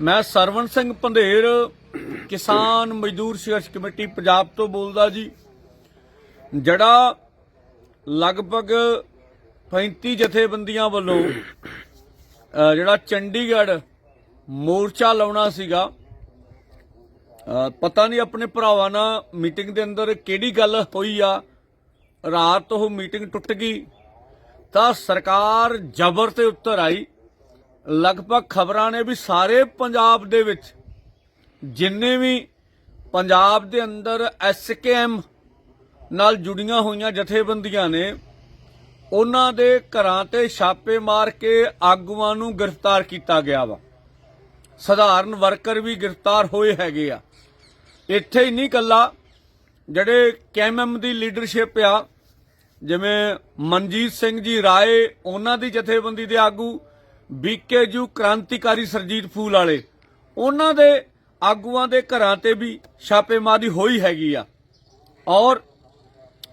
ਮੈਂ ਸਰਵਣ ਸਿੰਘ ਪੰਧੇਰ, ਕਿਸਾਨ ਮਜ਼ਦੂਰ ਸੰਘਰਸ਼ ਕਮੇਟੀ, ਪੰਜਾਬ ਤੋਂ ਬੋਲਦਾ ਜੀ। ਜਿਹੜਾ ਲਗਭਗ 35 ਜਥੇਬੰਦੀਆਂ ਵੱਲੋਂ ਜਿਹੜਾ ਚੰਡੀਗੜ੍ਹ ਮੋਰਚਾ ਲਾਉਣਾ ਸੀਗਾ ਪਤਾ ਨਹੀਂ ਆਪਣੇ ਭਰਾਵਾਂ ਨਾਲ ਮੀਟਿੰਗ ਦੇ ਅੰਦਰ ਕਿਹੜੀ ਗੱਲ ਹੋਈ ਆ। ਰਾਤ ਉਹ ਮੀਟਿੰਗ ਟੁੱਟ ਗਈ, ਤਾਂ ਸਰਕਾਰ ਜ਼ਬਰ ਤੇ ਉੱਤਰ ਆਈ। ਲਗਭਗ ਖਬਰਾਂ ਨੇ ਵੀ ਸਾਰੇ ਪੰਜਾਬ ਦੇ ਵਿੱਚ, ਜਿੰਨੇ ਵੀ ਪੰਜਾਬ ਦੇ ਅੰਦਰ ਐਸਕੇਐਮ ਨਾਲ ਜੁੜੀਆਂ ਹੋਈਆਂ ਜਥੇਬੰਦੀਆਂ ਨੇ, ਉਹਨਾਂ ਦੇ ਘਰਾਂ ਤੇ ਛਾਪੇ ਮਾਰ ਕੇ ਆਗੂਆਂ ਨੂੰ ਗ੍ਰਿਫਤਾਰ ਕੀਤਾ ਗਿਆ ਵਾ। ਸਧਾਰਨ ਵਰਕਰ ਵੀ ਗ੍ਰਿਫਤਾਰ ਹੋਏ ਹੈਗੇ ਆ। ਇੱਥੇ ਹੀ ਨਹੀਂ ਕੱਲਾ ਜਿਹੜੇ ਕੈਮਐਮ ਦੀ ਲੀਡਰਸ਼ਿਪ ਆ, ਜਿਵੇਂ ਮਨਜੀਤ ਸਿੰਘ ਜੀ ਰਾਏ, ਉਹਨਾਂ ਦੀ ਜਥੇਬੰਦੀ ਦੇ ਆਗੂ ਬੀਕੇਯੂ ਕ੍ਰਾਂਤੀਕਾਰੀ ਸਰਜੀਤ ਫੂਲ ਵਾਲੇ। ਉਹਨਾਂ ਦੇ ਆਗੂਆਂ ਦੇ ਘਰਾਂ ਤੇ ਵੀ ਛਾਪੇਮਾਰੀ ਹੋਈ ਹੈਗੀ ਆ। ਔਰ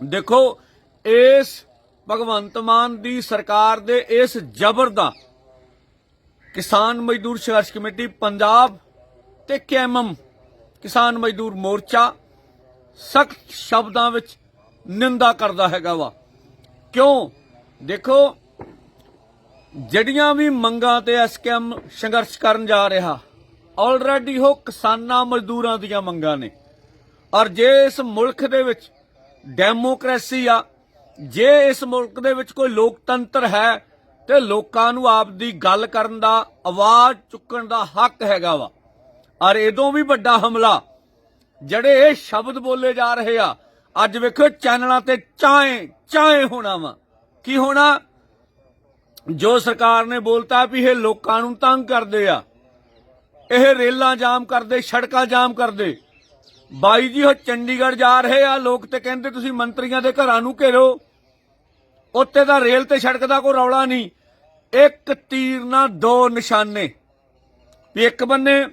ਦੇਖੋ, ਇਸ ਭਗਵੰਤ ਮਾਨ ਦੀ ਸਰਕਾਰ ਦੇ ਇਸ ਜ਼ਬਰ ਦਾ ਕਿਸਾਨ ਮਜ਼ਦੂਰ ਸੰਘਰਸ਼ ਕਮੇਟੀ, ਪੰਜਾਬ ਤੇ ਕੈਮਮ ਕਿਸਾਨ ਮਜ਼ਦੂਰ ਮੋਰਚਾ ਸਖਤ ਸ਼ਬਦਾਂ ਵਿੱਚ ਨਿੰਦਾ ਕਰਦਾ ਹੈਗਾ ਵਾ। ਕਿਉਂ? ਦੇਖੋ ਜਿਹੜੀਆਂ ਵੀ ਮੰਗਾਂ ਤੇ ਐਸਕੇਐਮ ਸੰਘਰਸ਼ ਕਰਨ ਜਾ ਰਿਹਾ। ਆਲਰੇਡੀ ਉਹ ਕਿਸਾਨਾਂ ਮਜ਼ਦੂਰਾਂ ਦੀਆਂ ਮੰਗਾਂ ਨੇ। ਔਰ ਜੇ ਇਸ ਮੁਲਕ ਦੇ ਵਿੱਚ ਡੈਮੋਕ੍ਰੇਸੀ ਆ, ਜੇ ਇਸ ਮੁਲਕ ਦੇ ਵਿੱਚ ਕੋਈ ਲੋਕਤੰਤਰ ਹੈ, ਤੇ ਲੋਕਾਂ ਨੂੰ ਆਪ ਦੀ ਗੱਲ ਕਰਨ ਦਾ, ਆਵਾਜ਼ ਚੁੱਕਣ ਦਾ ਹੱਕ ਹੈਗਾ ਵਾ। ਔਰ ਇਦੋਂ ਵੀ ਵੱਡਾ ਹਮਲਾ, ਜਿਹੜੇ ਇਹ ਸ਼ਬਦ ਬੋਲੇ ਜਾ ਰਹੇ ਆ, ਅੱਜ ਵੇਖੋ ਚੈਨਲਾਂ ਤੇ ਚਾਏ ਚਾਏ ਹੋਣਾ ਵਾ। ਕੀ ਹੋਣਾ? ਜੋ ਸਰਕਾਰ ਨੇ ਬੋਲਤਾ ਵੀ ਇਹ ਲੋਕਾਂ ਨੂੰ ਤੰਗ ਕਰਦੇ ਆ, ਇਹ ਰੇਲਾਂ ਜਾਮ ਕਰਦੇ, ਸੜਕਾਂ ਜਾਮ ਕਰਦੇ। ਬਾਈ ਜੀ, ਉਹ ਚੰਡੀਗੜ੍ਹ ਜਾ ਰਹੇ ਆ, ਲੋਕ ਤੇ ਕਹਿੰਦੇ ਤੁਸੀਂ ਮੰਤਰੀਆਂ ਦੇ ਘਰਾਂ ਨੂੰ ਘੇਰੋ। ਉੱਤੇ ਦਾ ਰੇਲ ਤੇ ਸੜਕ ਦਾ ਕੋਈ ਰੌਲਾ ਨਹੀਂ। ਇੱਕ ਤੀਰ ਨਾਲ ਦੋ ਨਿਸ਼ਾਨੇ। ਵੀ ਇੱਕ ਬੰਨੇ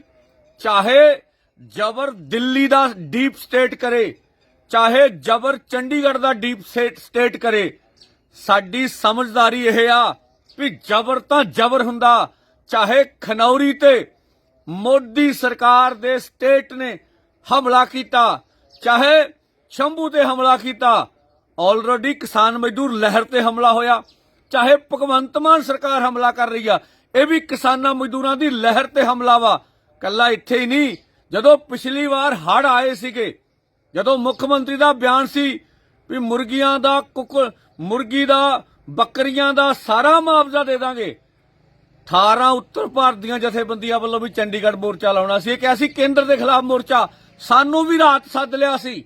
ਚਾਹੇ ਜਬਰ ਦਿੱਲੀ ਦਾ ਡੀਪ ਸਟੇਟ ਕਰੇ, ਚਾਹੇ ਜਬਰ ਚੰਡੀਗੜ੍ਹ ਦਾ ਡੀਪ ਸਟੇਟ ਕਰੇ। ਸਾਡੀ ਸਮਝਦਾਰੀ ਇਹ ਆ ਵੀ ਜਬਰ ਤਾਂ ਜਬਰ ਹੁੰਦਾ, ਚਾਹੇ ਖਨੌਰੀ ਤੇ ਮੋਦੀ ਸਰਕਾਰ ਦੇ ਸਟੇਟ ਨੇ ਹਮਲਾ ਕੀਤਾ, ਚਾਹੇ ਸ਼ੰਭੂ ਤੇ ਹਮਲਾ ਕੀਤਾ ਆਲਰੇਡੀ ਕਿਸਾਨ ਮਜ਼ਦੂਰ ਲਹਿਰ ਤੇ ਹਮਲਾ ਹੋਇਆ, ਚਾਹੇ ਭਗਵੰਤ ਮਾਨ ਸਰਕਾਰ ਹਮਲਾ ਕਰ ਰਹੀ ਆ, ਇਹ ਵੀ ਕਿਸਾਨਾਂ ਮਜ਼ਦੂਰਾਂ ਦੀ ਲਹਿਰ ਤੇ ਹਮਲਾ ਵਾ, ਕੱਲਾ ਇੱਥੇ ਹੀ ਨਹੀਂ, ਜਦੋਂ ਪਿਛਲੀ ਵਾਰ ਹੜ ਆਏ ਸੀਗੇ, ਜਦੋਂ ਮੁੱਖ ਮੰਤਰੀ ਦਾ ਬਿਆਨ ਸੀ ਵੀ ਮੁਰਗੀਆਂ ਦਾ ਕੁੱਕੜ, ਮੁਰਗੀ ਦਾ ਬੱਕਰੀਆਂ ਦਾ ਸਾਰਾ ਮੁਆਵਜ਼ਾ ਦੇ ਦਾਂਗੇ। 18 ਉੱਤਰ ਭਾਰਤ ਦੀਆਂ ਜਥੇਬੰਦੀਆਂ ਵੱਲੋਂ ਵੀ ਚੰਡੀਗੜ੍ਹ ਮੋਰਚਾ ਲਾਉਣਾ ਸੀ। ਇਹ ਕਿਹਾ ਸੀ, ਕੇਂਦਰ ਦੇ ਖਿਲਾਫ ਮੋਰਚਾ। ਸਾਨੂੰ ਵੀ ਰਾਤ ਸੱਦ ਲਿਆ ਸੀ।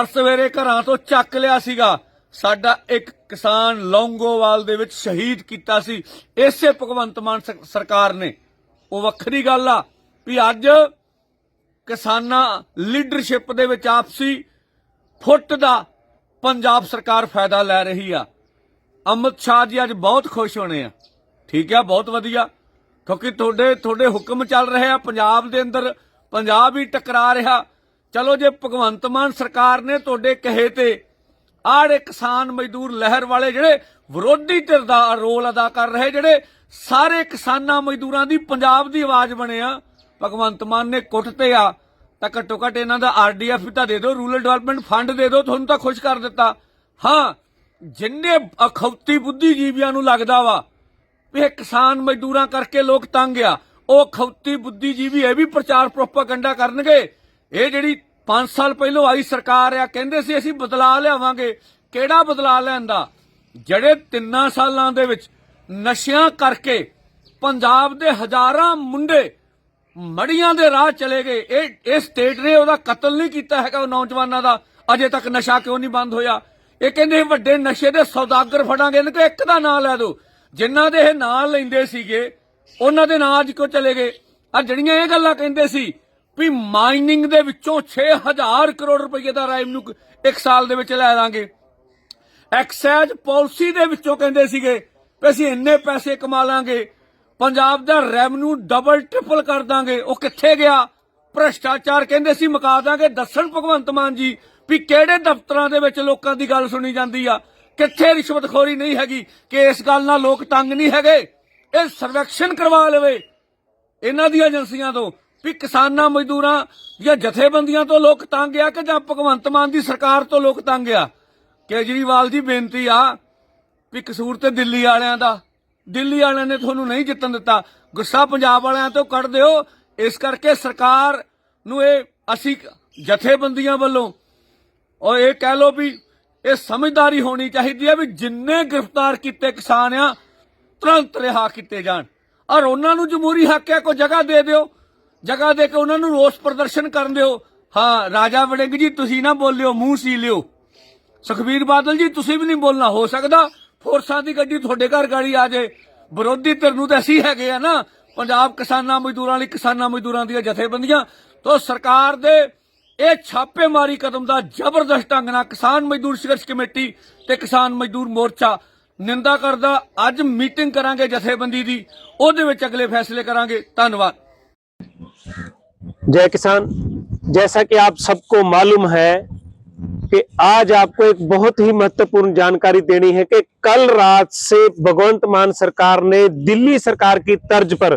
ਅਰ ਸਵੇਰੇ ਘਰਾਂ ਤੋਂ ਚੱਕ ਲਿਆ ਸੀਗਾ। ਸਾਡਾ ਇੱਕ ਕਿਸਾਨ ਲੌਂਗੋਵਾਲ ਦੇ ਵਿੱਚ ਸ਼ਹੀਦ ਕੀਤਾ ਸੀ। ਇਸੇ ਭਗਵੰਤ ਮਾਨ ਸਰਕਾਰ ਨੇ। ਉਹ ਵੱਖਰੀ ਗੱਲ ਆ ਵੀ ਅੱਜ ਕਿਸਾਨਾਂ ਲੀਡਰਸ਼ਿਪ ਦੇ ਵਿੱਚ ਆਪਸੀ ਫੁੱਟ ਦਾ ਪੰਜਾਬ ਸਰਕਾਰ ਫਾਇਦਾ ਲੈ ਰਹੀ ਆ। ਅਮਿਤ ਸ਼ਾਹ ਜੀ ਅੱਜ ਬਹੁਤ ਖੁਸ਼ ਹੋਣੇ ਆ। ਠੀਕ ਆ, ਬਹੁਤ ਵਧੀਆ। ਕਿਉਂਕਿ ਤੁਹਾਡੇ ਤੁਹਾਡੇ ਹੁਕਮ ਚੱਲ ਰਹੇ ਆ, ਪੰਜਾਬ ਦੇ ਅੰਦਰ ਪੰਜਾਬ ਹੀ ਟਕਰਾ ਰਿਹਾ। ਚਲੋ ਜੇ ਭਗਵੰਤ ਮਾਨ ਸਰਕਾਰ ਨੇ ਤੁਹਾਡੇ ਕਹੇ ਤੇ ਆੜੇ ਕਿਸਾਨ ਮਜ਼ਦੂਰ ਲਹਿਰ ਵਾਲੇ ਜਿਹੜੇ ਵਿਰੋਧੀ ਧਿਰ ਦਾ ਰੋਲ ਅਦਾ ਕਰ ਰਹੇ, ਜਿਹੜੇ ਸਾਰੇ ਕਿਸਾਨਾਂ ਮਜ਼ਦੂਰਾਂ ਦੀ ਪੰਜਾਬ ਦੀ ਆਵਾਜ਼ ਬਣੇ ਆ, ਭਗਵੰਤ ਮਾਨ ਨੇ ਕੁੱਟ ਤੇ ਆ, ਤਾਂ ਘੱਟੋ ਘੱਟ ਇਹਨਾਂ ਦਾ ਆਰਡੀਐਫ ਵੀ ਤਾਂ ਦੇ ਦਿਓ, ਰੂਰਲ ਡਿਵੈਲਪਮੈਂਟ ਫੰਡ ਦੇ ਦਿਓ, ਤੁਹਾਨੂੰ ਤਾਂ ਖੁਸ਼ ਕਰ ਦਿੱਤਾ। ਹਾਂ ਜਿੰਨੇ ਅਖੌਤੀ ਬੁੱਧੀਜੀਵੀਆਂ ਨੂੰ ਲੱਗਦਾ ਵਾ ਵੀ ਇਹ ਕਿਸਾਨ ਮਜ਼ਦੂਰਾਂ ਕਰਕੇ ਲੋਕ ਤੰਗ ਆ, ਉਹ ਖੌਤੀ ਬੁੱਧੀਜੀਵੀ ਇਹ ਵੀ ਪ੍ਰਚਾਰ ਪ੍ਰੋਪਾਗੈਂਡਾ ਕਰਨਗੇ। ਇਹ ਜਿਹੜੀ 5 ਸਾਲ ਪਹਿਲਾਂ ਆਈ ਸਰਕਾਰ ਆ, ਕਹਿੰਦੇ ਸੀ ਅਸੀਂ ਬਦਲਾਅ ਲਿਆਵਾਂਗੇ। ਕਿਹੜਾ ਬਦਲਾਅ ਲਿਆਂਦਾ? ਜਿਹੜੇ ਤਿੰਨਾਂ ਸਾਲਾਂ ਦੇ ਵਿੱਚ ਨਸ਼ਿਆਂ ਕਰਕੇ ਪੰਜਾਬ ਦੇ ਹਜ਼ਾਰਾਂ ਮੁੰਡੇ ਮੜੀਆਂ ਦੇ ਰਾਹ ਚਲੇ ਗਏ। ਇਹ ਇਹ ਸਟੇਟ ਨੇ ਉਹਦਾ ਕਤਲ ਨਹੀਂ ਕੀਤਾ ਹੈਗਾ ਉਹ ਨੌਜਵਾਨਾਂ ਦਾ। ਅਜੇ ਤੱਕ ਨਸ਼ਾ ਕਿਉਂ ਨਹੀਂ ਬੰਦ ਹੋਇਆ? ਇਹ ਕਹਿੰਦੇ ਵੱਡੇ ਨਸ਼ੇ ਦੇ ਸੌਦਾਗਰ ਫੜਾਂਗੇ। ਇਹਨਾਂ ਕੋ ਇੱਕ ਦਾ ਨਾਂ ਲੈ ਦਿਓ। ਜਿਨ੍ਹਾਂ ਦੇ ਇਹ ਨਾਂ ਲੈਂਦੇ ਸੀਗੇ, ਉਹਨਾਂ ਦੇ ਨਾਂ ਅੱਜ ਕਿਉਂ ਚਲੇ ਗਏ? ਆ ਜਿਹੜੀਆਂ ਇਹ ਗੱਲਾਂ ਕਹਿੰਦੇ ਸੀ ਵੀ ਮਾਈਨਿੰਗ ਦੇ ਵਿੱਚੋਂ 6000 ਕਰੋੜ ਰੁਪਏ ਦਾ ਰੈਵਨਿਊ ਇੱਕ ਸਾਲ ਦੇ ਵਿੱਚ ਲੈ ਦਾਂਗੇ। ਐਕਸਾਈਜ਼ ਪਾਲਿਸੀ ਦੇ ਵਿੱਚੋਂ ਕਹਿੰਦੇ ਸੀਗੇ ਵੀ ਅਸੀਂ ਇੰਨੇ ਪੈਸੇ ਕਮਾ ਲਾਂਗੇ, ਪੰਜਾਬ ਦਾ ਰੈਵਨਿਊ ਡਬਲ ਟ੍ਰਿਪਲ ਕਰ ਦਾਂਗੇ। ਉਹ ਕਿੱਥੇ ਗਿਆ? ਭ੍ਰਸ਼ਟਾਚਾਰ ਕਹਿੰਦੇ ਸੀ, ਮੁਕਾ ਦਾਂਗੇ। ਦੱਸਣ ਭਗਵੰਤ ਮਾਨ ਜੀ ਵੀ ਕਿਹੜੇ ਦਫ਼ਤਰਾਂ ਦੇ ਵਿੱਚ ਲੋਕਾਂ ਦੀ ਗੱਲ ਸੁਣੀ ਜਾਂਦੀ ਆ? ਕਿੱਥੇ ਰਿਸ਼ਵਤਖੋਰੀ ਨਹੀਂ ਹੈਗੀ? ਕਿ ਇਸ ਗੱਲ ਨਾਲ ਲੋਕ ਤੰਗ ਨਹੀਂ ਹੈਗੇ? ਇਹ ਸਰਵੇਖਣ ਕਰਵਾ ਲਵੇ ਇਹਨਾਂ ਦੀਆਂ ਏਜੰਸੀਆਂ ਤੋਂ ਵੀ ਕਿਸਾਨਾਂ, ਮਜ਼ਦੂਰਾਂ ਦੀਆਂ ਜਥੇਬੰਦੀਆਂ ਤੋਂ ਲੋਕ ਤੰਗ ਆ ਕਿ ਜਾਂ ਭਗਵੰਤ ਮਾਨ ਦੀ ਸਰਕਾਰ ਤੋਂ ਲੋਕ ਤੰਗ ਆ? ਕੇਜਰੀਵਾਲ ਜੀ, ਬੇਨਤੀ ਆ ਵੀ ਕਸੂਰ ਤੇ ਦਿੱਲੀ ਵਾਲਿਆਂ ਦਾ। ਦਿੱਲੀ ਵਾਲਿਆਂ ਨੇ ਤੁਹਾਨੂੰ ਨਹੀਂ ਜਿੱਤਣ ਦਿੱਤਾ। ਗੁੱਸਾ ਪੰਜਾਬ ਵਾਲਿਆਂ ਤੋਂ ਕੱਢ ਦਿਓ। ਇਸ ਕਰਕੇ ਸਰਕਾਰ ਨੂੰ ਇਹ ਅਸੀਂ ਜਥੇਬੰਦੀਆਂ ਵੱਲੋਂ ਔਰ ਇਹ ਕਹਿ ਲਓ ਵੀ ਇਹ ਸਮਝਦਾਰੀ ਹੋਣੀ ਚਾਹੀਦੀ ਹੈ ਵੀ ਜਿੰਨੇ ਗ੍ਰਿਫਤਾਰ ਕੀਤੇ ਕਿਸਾਨ ਆ, ਤੁਰੰਤ ਰਿਹਾ ਕੀਤੇ ਜਾਣ। ਔਰ ਉਹਨਾਂ ਨੂੰ ਜਮਹੂਰੀ ਹੱਕ ਹੈ ਕੋਈ ਜਗ੍ਹਾ ਦੇ ਦਿਓ, ਜਗ੍ਹਾ ਦੇ ਕੇ ਉਹਨਾਂ ਨੂੰ ਰੋਸ ਪ੍ਰਦਰਸ਼ਨ ਕਰਨ ਦਿਓ। ਹਾਂ, ਰਾਜਾ ਵੜਿੰਗ ਜੀ, ਤੁਸੀਂ ਨਾ ਬੋਲਿਓ, ਮੂੰਹ ਸੀ ਲਿਓ। ਸੁਖਬੀਰ ਬਾਦਲ ਜੀ, ਤੁਸੀਂ ਵੀ ਨਹੀਂ ਬੋਲਣਾ, ਹੋ ਸਕਦਾ ਫੋਰਸਾਂ ਦੀ ਗੱਡੀ ਤੁਹਾਡੇ ਘਰ ਗਾੜੀ ਆ ਜਾਏ। ਵਿਰੋਧੀ ਧਿਰ ਨੂੰ ਤਾਂ ਅਸੀਂ ਹੈਗੇ ਆ ਨਾ ਪੰਜਾਬ ਕਿਸਾਨਾਂ ਮਜ਼ਦੂਰਾਂ ਲਈ ਕਿਸਾਨਾਂ ਮਜ਼ਦੂਰਾਂ ਦੀਆਂ ਜਥੇਬੰਦੀਆਂ ਤੋਂ ਸਰਕਾਰ ਦੇ ਇਹ ਛਾਪੇਮਾਰੀ ਕਦਮ ਦਾ ਜ਼ਬਰਦਸਤ ਢੰਗ ਨਾਲ ਕਿਸਾਨ ਮਜ਼ਦੂਰ ਸੰਘਰਸ਼ ਕਮੇਟੀ ਤੇ ਕਿਸਾਨ ਮਜ਼ਦੂਰ ਮੋਰਚਾ ਨਿੰਦਾ ਕਰਦਾ ਅੱਜ ਮੀਟਿੰਗ ਕਰਾਂਗੇ ਜਥੇਬੰਦੀ ਦੀ ਉਹਦੇ ਵਿੱਚ ਅਗਲੇ ਫੈਸਲੇ ਕਰਾਂਗੇ ਧੰਨਵਾਦ जय किसान जैसा कि आप सबको मालूम है कि आज आपको एक बहुत ही महत्वपूर्ण जानकारी देनी है कि कल रात से भगवंत मान सरकार ने दिल्ली सरकार की तर्ज पर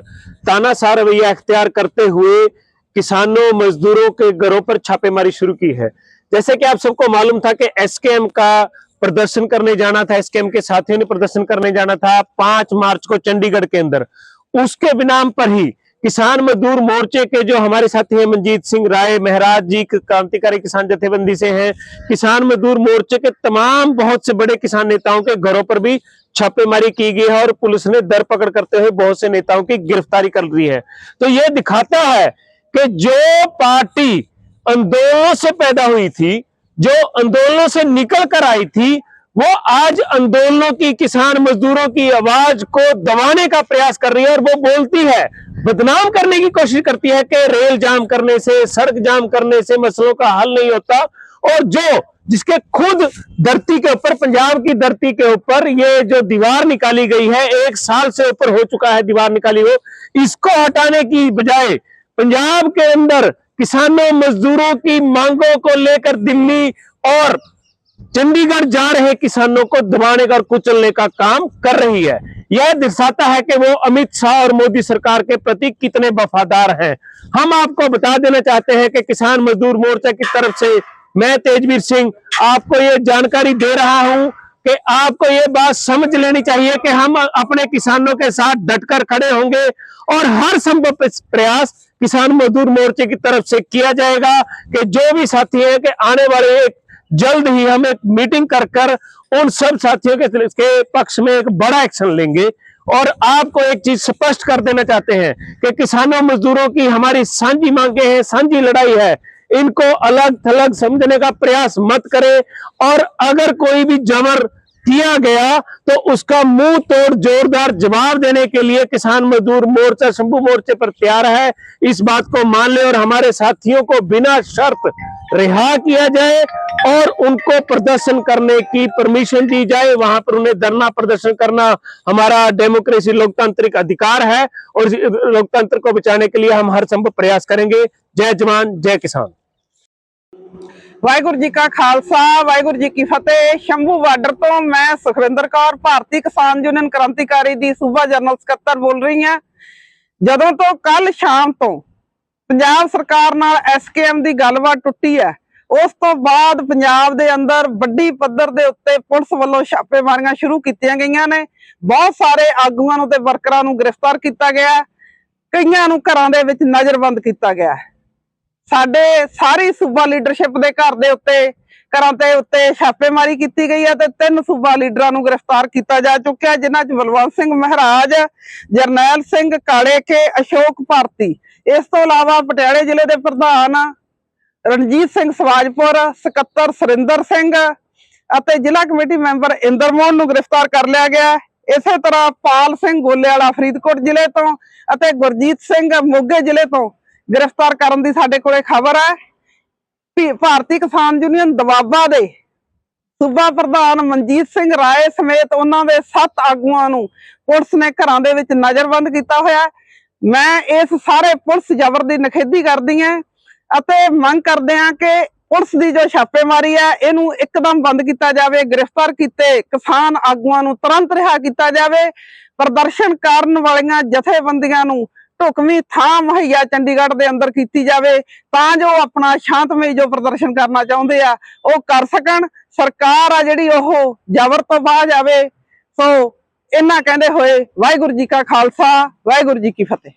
तानाशाह रवैया अख्तियार करते हुए किसानों, मजदूरों के घरों पर छापेमारी शुरू की है। जैसे कि आप सबको मालूम था कि एसकेएम का प्रदर्शन करने जाना था, एसकेएम के साथियों ने प्रदर्शन करने जाना था पाँच मार्च को चंडीगढ़ के अंदर। उसके बिनाम पर ही किसान मजदूर मोर्चे के जो हमारे साथी हैं मंजीत सिंह राय महराज जी क्रांतिकारी किसान जथेबंदी से हैं। किसान मजदूर मोर्चे के तमाम बहुत से बड़े किसान नेताओं के घरों पर भी छापेमारी की गई है और पुलिस ने दर पकड़ करते हुए बहुत से नेताओं की गिरफ्तारी कर रही है। तो यह दिखाता है कि जो पार्टी आंदोलनों से पैदा हुई थी, जो आंदोलनों से निकल कर आई थी, वो आज आंदोलनों की, किसान मजदूरों की आवाज़ को दबाने का प्रयास कर रही है और वो बोलती है बदनाम करने की कोशिश करती है कि रेल जाम करने से, सड़क जाम करने से मसलों का हल नहीं होता। और जो, जिसके खुद धरती के ऊपर, पंजाब की धरती के ऊपर ये जो दीवार निकाली गई है, एक साल से ऊपर हो चुका है दीवार निकाली हो इसको हटाने की बजाय पंजाब के अंदर किसानों, मजदूरों की मांगों को लेकर दिल्ली और चंडीगढ़ जा रहे किसानों को दबाने का कुचलने का काम कर रही है। यह दर्शाता है कि वो अमित शाह और मोदी सरकार के प्रति कितने वफादार हैं। हम आपको बता देना चाहते हैं कि किसान मजदूर मोर्चा की तरफ़ से मैं तेजवीर सिंह आपको ये जानकारी दे रहा हूँ कि आपको ये बात समझ लेनी चाहिए कि हम अपने किसानों के साथ डटकर खड़े होंगे और हर संभव प्रयास किसान मजदूर मोर्चे की तरफ़ से किया जाएगा कि जो भी साथी है कि आने वाले एक जल्द ही हम एक मीटिंग कर कर उन सब साथियों के, के पक्ष में एक बड़ा एक्शन लेंगे। और आपको एक चीज़ स्पष्ट कर देना चाहते हैं कि किसानों मजदूरों की हमारी सांझी मांगे हैं सांझी लड़ाई है। इनको अलग थलग समझने का प्रयास मत करें। और अगर कोई भी जबर किया गया तो उसका मुँह तोड़ जोरदार जवाब देने के लिए किसान मजदूर मोर्चा शंभू मोर्चे पर तैयार है। इस बात को मान ले और हमारे साथियों को बिना शर्त रिहा किया जाए। और उनको प्रदर्शन करने की परमिशन दी जाए वहां पर उन्हें धरना प्रदर्शन करना हमारा डेमोक्रेसी लोकतांत्रिक अधिकार है और इस लोकतंत्र को बचाने के लिए हम हर संभव प्रयास करेंगे जय जवान जय किसान ਵਾਹਿਗੁਰੂ ਜੀ ਕਾ ਖਾਲਸਾ ਵਾਹਿਗੁਰੂ ਜੀ ਕੀ ਫਤਿਹ ਸ਼ੰਭੂ ਬਾਰਡਰ ਤੋਂ ਮੈਂ ਸੁਖਵਿੰਦਰ ਕੌਰ ਭਾਰਤੀ ਕਿਸਾਨ ਯੂਨੀਅਨ ਕ੍ਰਾਂਤੀਕਾਰੀ ਦੀ ਸੂਬਾ ਜਨਰਲ ਸਕੱਤਰ ਬੋਲ ਰਹੀ ਹਾਂ ਜਦੋਂ ਤੋਂ ਕੱਲ ਸ਼ਾਮ ਤੋਂ ਪੰਜਾਬ ਸਰਕਾਰ ਨਾਲ ਐਸਕੇਐਮ ਦੀ ਗੱਲਬਾਤ ਟੁੱਟੀ ਹੈ ਉਸ ਤੋਂ ਬਾਅਦ ਪੰਜਾਬ ਦੇ ਅੰਦਰ ਵੱਡੀ ਪੱਧਰ ਦੇ ਉੱਤੇ ਪੁਲਿਸ ਵੱਲੋਂ ਛਾਪੇਮਾਰੀਆਂ ਸ਼ੁਰੂ ਕੀਤੀਆਂ ਗਈਆਂ ਨੇ। ਬਹੁਤ ਸਾਰੇ ਆਗੂਆਂ ਨੂੰ ਤੇ ਵਰਕਰਾਂ ਨੂੰ ਗ੍ਰਿਫਤਾਰ ਕੀਤਾ ਗਿਆ ਕਈਆਂ ਨੂੰ ਘਰਾਂ ਦੇ ਵਿੱਚ ਨਜ਼ਰਬੰਦ ਕੀਤਾ ਗਿਆ ਸਾਡੇ ਸਾਰੀ ਸੂਬਾ ਲੀਡਰਸ਼ਿਪ ਦੇ ਘਰ ਦੇ ਉੱਤੇ, ਘਰਾਂ ਦੇ ਉੱਤੇ ਛਾਪੇਮਾਰੀ ਕੀਤੀ ਗਈ ਹੈ ਤੇ ਤਿੰਨ ਸੂਬਾ ਲੀਡਰਾਂ ਨੂੰ ਗ੍ਰਿਫਤਾਰ ਕੀਤਾ ਜਾ ਚੁੱਕਿਆ ਜਿਨ੍ਹਾਂ 'ਚ ਬਲਵੰਤ ਸਿੰਘ ਮਹਾਰਾਜ, ਜਰਨੈਲ ਸਿੰਘ ਕਾਲੇਕੇ ਅਸ਼ੋਕ ਭਾਰਤੀ। ਇਸ ਤੋਂ ਇਲਾਵਾ ਪਟਿਆਲੇ ਜ਼ਿਲ੍ਹੇ ਦੇ ਪ੍ਰਧਾਨ ਰਣਜੀਤ ਸਿੰਘ ਸਵਾਜਪੁਰ, ਸਕੱਤਰ ਸੁਰਿੰਦਰ ਸਿੰਘ ਅਤੇ ਜ਼ਿਲ੍ਹਾ ਕਮੇਟੀ ਮੈਂਬਰ ਇੰਦਰਮੋਹਨ ਨੂੰ ਗ੍ਰਿਫਤਾਰ ਕਰ ਲਿਆ ਗਿਆ ਇਸੇ ਤਰ੍ਹਾਂ ਪਾਲ ਸਿੰਘ ਗੋਲੇਵਾਲਾ ਫਰੀਦਕੋਟ ਜ਼ਿਲ੍ਹੇ ਤੋਂ ਅਤੇ ਗੁਰਜੀਤ ਸਿੰਘ ਮੋਗੇ ਜ਼ਿਲ੍ਹੇ ਤੋਂ ਗ੍ਰਿਫਤਾਰ ਕਰਨ ਦੀ ਸਾਡੇ ਕੋਲੇ ਖਬਰ ਹੈ। ਵੀ ਭਾਰਤੀ ਕਿਸਾਨ ਯੂਨੀਅਨ ਦਵਾਬਾ ਦੇ ਸੂਬਾ ਪ੍ਰਧਾਨ ਮਨਜੀਤ ਸਿੰਘ ਰਾਏ ਸਮੇਤ ਉਹਨਾਂ ਦੇ 7 ਆਗੂਆਂ ਨੂੰ ਪੁਲਿਸ ਨੇ ਘਰਾਂ ਦੇ ਵਿੱਚ ਨਜ਼ਰਬੰਦ ਕੀਤਾ ਹੋਇਆ ਮੈਂ ਇਸ ਸਾਰੇ ਪੁਲਿਸ ਜ਼ਬਰ ਦੀ ਨਿਖੇਧੀ ਕਰਦੀ ਹਾਂ ਅਤੇ ਮੰਗ ਕਰਦੇ ਹਾਂ ਕਿ ਪੁਲਿਸ ਦੀ ਜੋ ਛਾਪੇਮਾਰੀ ਹੈ, ਇਹਨੂੰ ਇੱਕਦਮ ਬੰਦ ਕੀਤਾ ਜਾਵੇ, ਗ੍ਰਿਫਤਾਰ ਕੀਤੇ ਕਿਸਾਨ ਆਗੂਆਂ ਨੂੰ ਤੁਰੰਤ ਰਿਹਾ ਕੀਤਾ ਜਾਵੇ। ਪ੍ਰਦਰਸ਼ਨ ਕਰਨ ਵਾਲੀਆਂ ਜਥੇਬੰਦੀਆਂ ਨੂੰ ਢੁਕਵੀਂ ਥਾਂ ਮੁਹੱਈਆ ਚੰਡੀਗੜ੍ਹ ਦੇ ਅੰਦਰ ਕੀਤੀ ਜਾਵੇ ਤਾਂ ਜੋ ਆਪਣਾ ਸ਼ਾਂਤਮਈ ਜੋ ਪ੍ਰਦਰਸ਼ਨ ਕਰਨਾ ਚਾਹੁੰਦੇ ਆ, ਉਹ ਕਰ ਸਕਣ। ਸਰਕਾਰ ਆ ਜਿਹੜੀ ਉਹ ਜ਼ਬਰ ਤੋਂ ਬਾਹਰ ਜਾਵੇ। ਸੋ ਇਹਨਾਂ ਕਹਿੰਦੇ ਹੋਏ ਵਾਹਿਗੁਰੂ ਜੀ ਕਾ ਖਾਲਸਾ, ਵਾਹਿਗੁਰੂ ਜੀ ਕੀ ਫਤਿਹ।